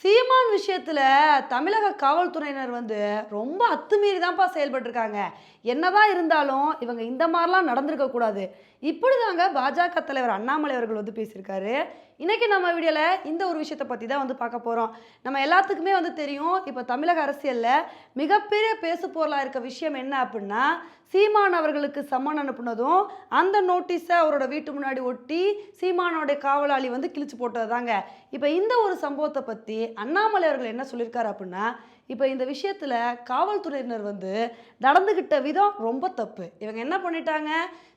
See? சீமான் விஷயத்தில் தமிழக காவல்துறையினர் வந்து ரொம்ப அத்துமீறி தான்ப்பா செயல்பட்டுருக்காங்க. என்னதான் இருந்தாலும் இவங்க இந்த மாதிரிலாம் நடந்திருக்கக்கூடாது இப்படி இப்படிதாங்க பாஜக தலைவர் அண்ணாமலை அவர்கள் வந்து பேசியிருக்காரு. இன்றைக்கி நம்ம வீடியோவில் இந்த ஒரு விஷயத்தை பற்றி தான் வந்து பார்க்க போகிறோம் நம்ம எல்லாத்துக்குமே வந்து தெரியும் இப்போ தமிழக அரசியலில் மிகப்பெரிய பேசு பொருளாக இருக்க விஷயம் என்ன அப்படின்னா சீமான் அவர்களுக்கு சம்மன் அனுப்புனதும் அந்த நோட்டீஸை அவரோட வீட்டு முன்னாடி ஒட்டி சீமானோட காவலாளி வந்து கிழிச்சு போட்டது தாங்க இப்போ இந்த ஒரு சம்பவத்தை பற்றி அண்ணா அண்ணாமலை அவர்கள் என்ன சொல்லியிருக்காரு அப்படின்னா இப்போ இந்த விஷயத்தில் காவல்துறையினர் வந்து நடந்துக்கிட்ட விதம் ரொம்ப தப்பு. இவங்க என்ன பண்ணிட்டாங்க?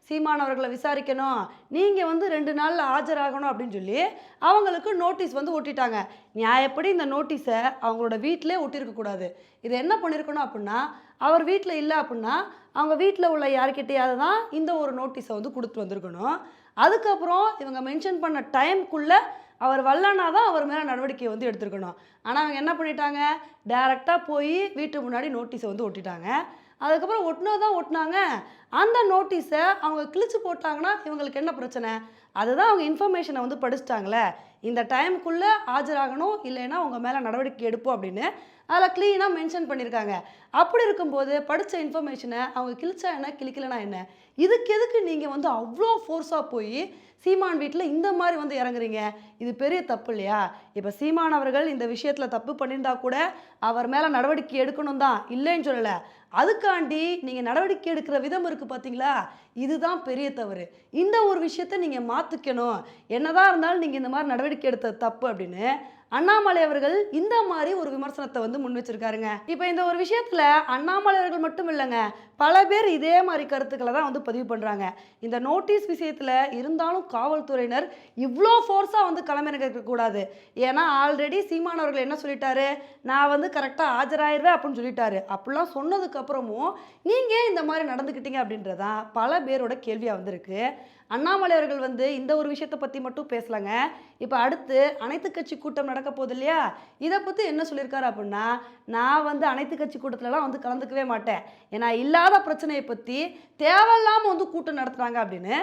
சீமான் அவர்களை விசாரிக்கணும். நீங்கள் வந்து ரெண்டு நாளில் ஆஜராகணும் அப்படின்னு சொல்லி அவங்களுக்கு நோட்டீஸ் வந்து ஒட்டிட்டாங்க. நியாயப்படி இந்த நோட்டீஸை அவங்களோட வீட்டிலே ஒட்டியிருக்கக்கூடாது இது என்ன பண்ணியிருக்கணும் அப்படின்னா அவர் வீட்டில் இல்லை அப்படின்னா அவங்க வீட்டில் உள்ள யார்கிட்டையாவது தான் இந்த ஒரு நோட்டீஸை வந்து கொடுத்து வந்திருக்கணும். அதுக்கப்புறம் இவங்க மென்ஷன் பண்ண டைம்குள்ளே அவர் வரலனா தான் அவர் மேலே நடவடிக்கை வந்து எடுத்துருக்கணும். ஆனால் அவங்க என்ன பண்ணிட்டாங்க? டேரெக்டாக போய் வீட்டு முன்னாடி நோட்டீஸை வந்து ஒட்டிட்டாங்க. அதுக்கப்புறம் ஒட்டினது தான் ஒட்டினாங்க. அந்த நோட்டீஸை அவங்க கிழிச்சு போட்டாங்கன்னா இவங்களுக்கு என்ன பிரச்சனை? அதுதான் அவங்க இன்ஃபர்மேஷனை வந்து படிச்சிட்டாங்களே. இந்த டைமுக்குள்ளே ஆஜராகணும் இல்லைன்னா அவங்க மேலே நடவடிக்கை எடுப்போம் அப்படின்னு அதில் க்ளீனாக மென்ஷன் பண்ணியிருக்காங்க அப்படி இருக்கும்போது படித்த இன்ஃபர்மேஷனை அவங்க கிழிச்சா என்ன கிழிக்கலனா என்ன? இதுக்கு எதுக்கு நீங்கள் வந்து அவ்வளோ ஃபோர்ஸாக போய் சீமான் வீட்டில் இந்த மாதிரி வந்து இறங்குறீங்க? இது பெரிய தப்பு இல்லையா? இப்போ சீமான் அவர்கள் இந்த விஷயத்தில் தப்பு பண்ணியிருந்தா கூட அவர் மேலே நடவடிக்கை எடுக்கணும் தான் இல்லைன்னு சொல்லலை. அதுக்காண்டி நீங்கள் நடவடிக்கை எடுக்கிற விதம் இருக்குது பார்த்தீங்களா இதுதான் பெரிய தவறு. இந்த ஒரு விஷயத்தை நீங்கள் மாற்றிக்கணும் என்னதான் இருந்தாலும் நீங்கள் இந்த மாதிரி நடவடிக்கை எடுத்தது தப்பு அப்படின்னு அண்ணாமலை அவர்கள் இந்த மாதிரி ஒரு விமர்சனத்தை வந்து முன் வச்சிருக்காருங்க. இப்போ இந்த ஒரு விஷயத்துல அண்ணாமலை அவர்கள் மட்டும் இல்லைங்க பல பேர் இதே மாதிரி கருத்துக்களை தான் வந்து பதிவு பண்றாங்க. இந்த நோட்டீஸ் விஷயத்துல இருந்தாலும் காவல்துறையினர் இவ்வளோ ஃபோர்ஸாக வந்து களமிறக்க கூடாது ஏன்னா ஆல்ரெடி சீமான் அவர்கள் என்ன சொல்லிட்டாரு? நான் வந்து கரெக்டாக ஆஜராயிருவேன் அப்படின்னு சொல்லிட்டாரு. அப்படிலாம் சொன்னதுக்கு அப்புறமும் நீங்க ஏன் இந்த மாதிரி நடந்துக்கிட்டீங்க அப்படின்றதான் பல பேரோட கேள்வியாக வந்திருக்கு. அண்ணாமலை அவர்கள் வந்து இந்த ஒரு விஷயத்தை பற்றி மட்டும் பேசலைங்க. இப்போ அடுத்து அனைத்து கட்சி கூட்டம் நடக்க போகுது இல்லையா? இதை பற்றி என்ன சொல்லியிருக்காரு அப்படின்னா நான் வந்து அனைத்து கட்சி கூட்டத்திலலாம் வந்து கலந்துக்கவே மாட்டேன். ஏன்னா இல்லாத பிரச்சனையை பற்றி தேவையில்லாமல் வந்து கூட்டம் நடத்துகிறாங்க அப்படின்னு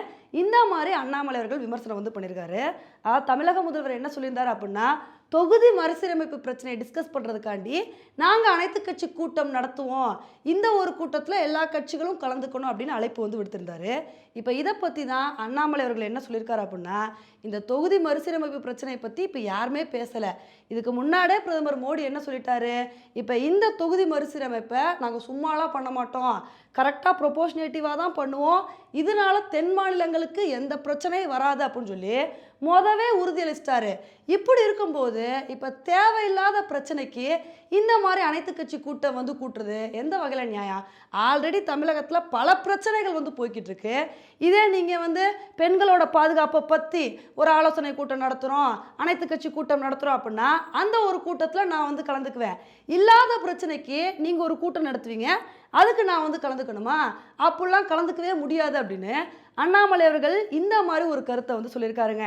இந்த மாதிரி அண்ணாமலை அவர்கள் விமர்சனம் வந்து பண்ணியிருக்காரு. அதாவது தமிழக முதல்வர் என்ன சொல்லியிருந்தாரு அப்படின்னா தொகுதி மறுசீரமைப்பு பிரச்சனையை டிஸ்கஸ் பண்ணுறதுக்காண்டி நாங்கள் அனைத்து கட்சி கூட்டம் நடத்துவோம். இந்த ஒரு கூட்டத்தில் எல்லா கட்சிகளும் கலந்துக்கணும் அப்படின்னு அழைப்பு வந்து விடுத்திருந்தாரு. இப்போ இதை பற்றி தான் அண்ணாமலை அவர்கள் என்ன சொல்லியிருக்காரு அப்படின்னா இந்த தொகுதி மறுசீரமைப்பு பிரச்சனையை பற்றி இப்போ யாருமே பேசலை. இதுக்கு முன்னாடியே பிரதமர் மோடி என்ன சொல்லிட்டாரு? இப்போ இந்த தொகுதி மறுசீரமைப்பை நாங்கள் சும்மாலாம் பண்ண மாட்டோம். கரெக்டாக ப்ரொபோஷனேட்டிவாக தான் பண்ணுவோம். இதனால தென் மாநிலங்களுக்கு எந்த பிரச்சனையும் வராது அப்படின்னு சொல்லி மொதவே உறுதியளிச்சிட்டாரு. இப்படி இருக்கும்போது இப்போ தேவையில்லாத பிரச்சனைக்கு இந்த மாதிரி அனைத்து கட்சி கூட்டம் வந்து கூட்டுறது எந்த வகையில் நியாயம்? ஆல்ரெடி தமிழகத்தில் பல பிரச்சனைகள் வந்து போய்கிட்டு இருக்கு இதே நீங்கள் வந்து பெண்களோட பாதுகாப்பை பற்றி ஒரு ஆலோசனை கூட்டம் நடத்துகிறோம் அனைத்து கட்சி கூட்டம் நடத்துகிறோம் அப்படின்னா அந்த ஒரு கூட்டத்தில் நான் வந்து கலந்துக்குவேன். இல்லாத பிரச்சனைக்கு நீங்கள் ஒரு கூட்டம் நடத்துவீங்க அதுக்கு நான் வந்து கலந்துக்கணுமா? அப்படிலாம் கலந்துக்கவே முடியாது அப்படின்னு அண்ணாமலை அவர்கள் இந்த மாதிரி ஒரு கருத்தை வந்து சொல்லியிருக்காருங்க.